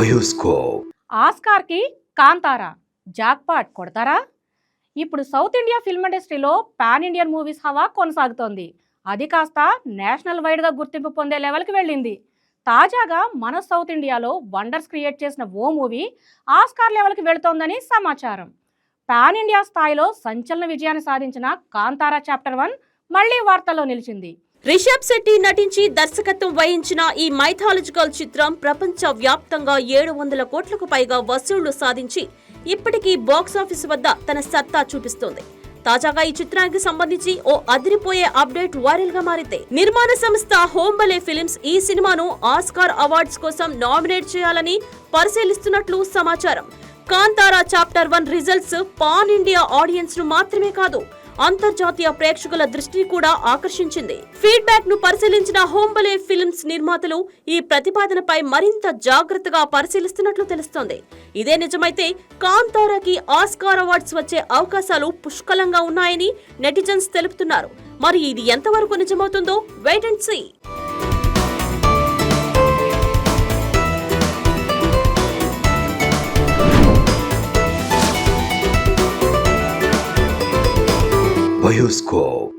Bioscope. ఆస్కార్కి Kantara? Jackpot కొడతారా? ఇప్పుడు south India film ఇండస్ట్రీలో పాన్ ఇండియన్ మూవీస్ హవా కొనసాగుతోంది. అది కాస్త నేషనల్ వైడ్గా గుర్తింపు పొందే లెవెల్కి వెళ్ళింది. తాజాగా మన సౌత్ ఇండియాలో వండర్స్ క్రియేట్ చేసిన ఓ మూవీ ఆస్కార్ లెవెల్కి వెళుతోందని సమాచారం. పాన్ ఇండియా స్థాయిలో సంచలన విజయాన్ని సాధించిన కాంతారా చాప్టర్ వన్ మళ్ళీ వార్తల్లో నిలిచింది. రిషబ్ శెట్టి నటించి దర్శకత్వం వహించిన ఈ మైథాలజికల్ చిత్రం ప్రపంచ వ్యాప్తంగా ఏడు వందల కోట్లకు పైగా వసూళ్ళు సాధించి ఇప్పటికీ బాక్సాఫీస్ వద్ద తన సత్తా చూపిస్తోంది. తాజాగా ఈ చిత్రానికి సంబంధించి ఓ అదిరిపోయే అప్డేట్ వైరల్గా మారింది. నిర్మాణ సంస్థ హోంబలే ఫిలిమ్స్ ఈ సినిమాను ఆస్కార్ అవార్డ్స్ కోసం నామినేట్ చేయాలని పరిశీలిస్తున్నట్లు సమాచారం. Kantara chapter one results pan India ఆడియన్స్ను మాత్రమే కాదు అంతర్జాతీయ ప్రేక్షకుల దృష్టిని కూడా ఆకర్షించింది. ఫీడ్బ్యాక్ను పరిశీలించిన హోంబలే ఫిల్మ్స్ నిర్మాతలు ఈ ప్రతిపాదనపై మరింత జాగ్రత్తగా పరిశీలిస్తున్నట్లు తెలుస్తోంది. ఇదే నిజమైతే కాంతారాకి ఆస్కార్ అవార్డ్స్ వచ్చే అవకాశాలు పుష్కలంగా ఉన్నాయని నెటిజన్స్ తెలుపుతున్నారు. మరి ఇది ఎంతవరకు నిజమవుతుందో వెయిట్ అండ్ సీ. బయోస్కోప్